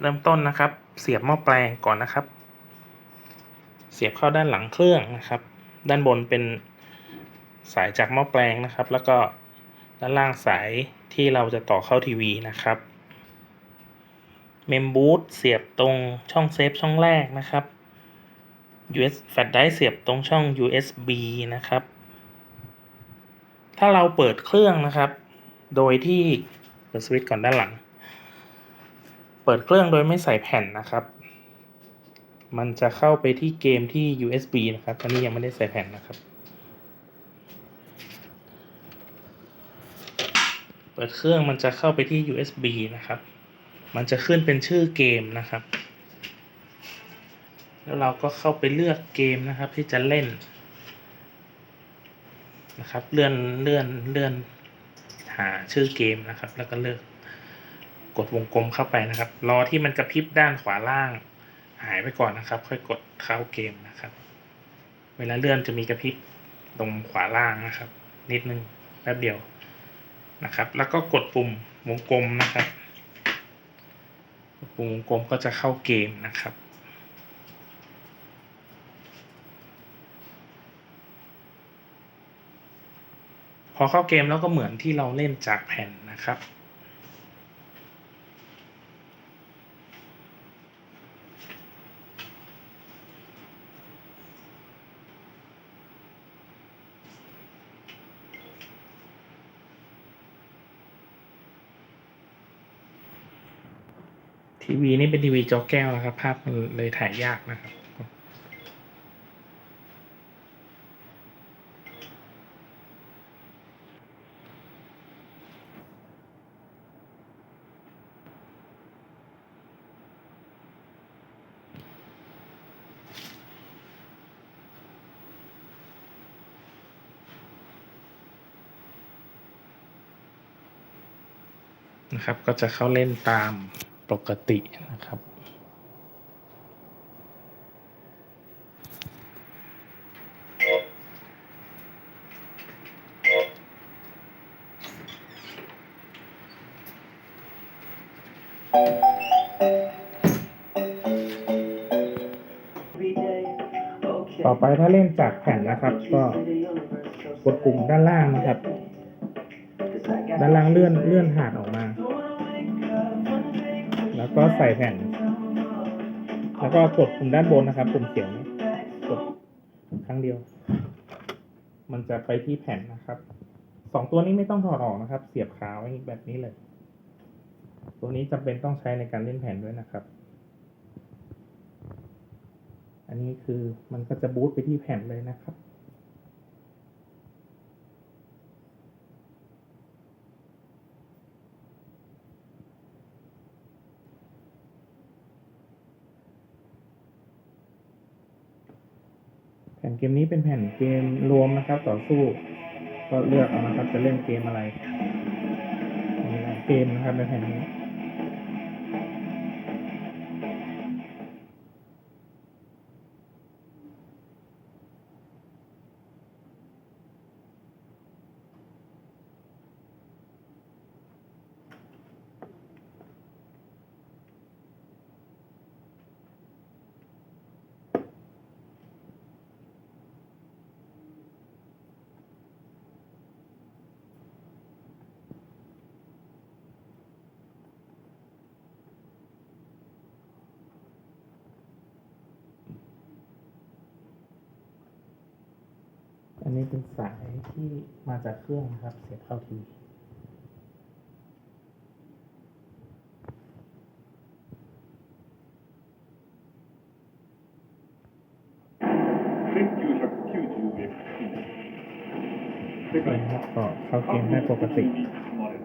เริ่มต้นนะครับ เสียบหม้อแปลงก่อนนะครับ เสียบเข้าด้านหลังเครื่องนะครับ ด้านบนเป็นสายจากหม้อแปลงนะครับ แล้วก็ด้านล่างสายที่เราจะต่อเข้าทีวีนะครับเมมบูทเสียบตรงช่องเซฟช่องแรกนะครับ US แฟลชไดร์เสียบตรงช่อง USB นะครับ ถ้าเราเปิดเครื่องนะครับ โดยที่เปิดสวิตช์ก่อนด้านหลัง เปิดเครื่องโดยไม่ใส่แผ่นนะครับ มันจะเข้าไปที่เกมที่ USB นะครับอันนี้ยังไม่ได้ใส่แผ่นนะครับ เปิดเครื่องมันจะเข้าไปที่ USB นะครับ มันจะขึ้นเป็นชื่อเกมนะครับ แล้วเราก็เข้าไปเลือกเกมนะครับที่จะเล่นนะครับ เลื่อนเลื่อนเลื่อนหาชื่อเกมนะครับ แล้วก็เลือก กดวงกลมเข้าไปนะครับ รอที่มันกระพริบด้านขวาล่าง หายไปก่อนนะครับ ค่อยกดเข้าเกมนะครับ เวลาเลื่อนจะมีกระพริบตรงขวาล่างนะครับ นิดนึงแป๊บเดียวนะครับ แล้วก็กดปุ่มวงกลมนะครับ ปุ่มวงกลมก็จะเข้าเกมนะครับพอเข้าเกมแล้วก็เหมือนที่เราเล่นจากแผ่นนะครับ ทีวีนี่เป็นทีวีจอแก้วนะครับ ภาพมันเลยถ่ายยากนะครับนะครับ ก็จะเข้าเล่นตาม ปกตินะครับ ต่อไปถ้าเล่นจากแผ่นนะครับ ก็กดปุ่มด้านล่างนะครับ ด้านล่างเลื่อนเลื่อนหาดออกมาแล้ว ก็ใส่แผ่น แล้วก็กดปุ่มด้านบนนะครับ ปุ่มเขียวนี้กดครั้งเดียว มันจะไปที่แผ่นนะครับสองตัวนี้ไม่ต้องถอดออกนะครับ เสียบขาไว้แบบนี้เลย ตัวนี้จำเป็นต้องใช้ในการเล่นแผ่นด้วยนะครับ อันนี้คือมันก็จะบูตไปที่แผ่นเลยนะครับ แผ่นเกมนี้เป็นแผ่นเกมรวมนะครับ ต่อสู้ก็เลือกเอานะครับจะเล่นเกมอะไรเกมนะครับในแผ่นนี้ นนี้เป็นสายที่มาจากเครื่องนะครับ เสียบเข้าทีวี Click user Q2 if ไปนะครับก็เข้าเกมได้ปกติ Click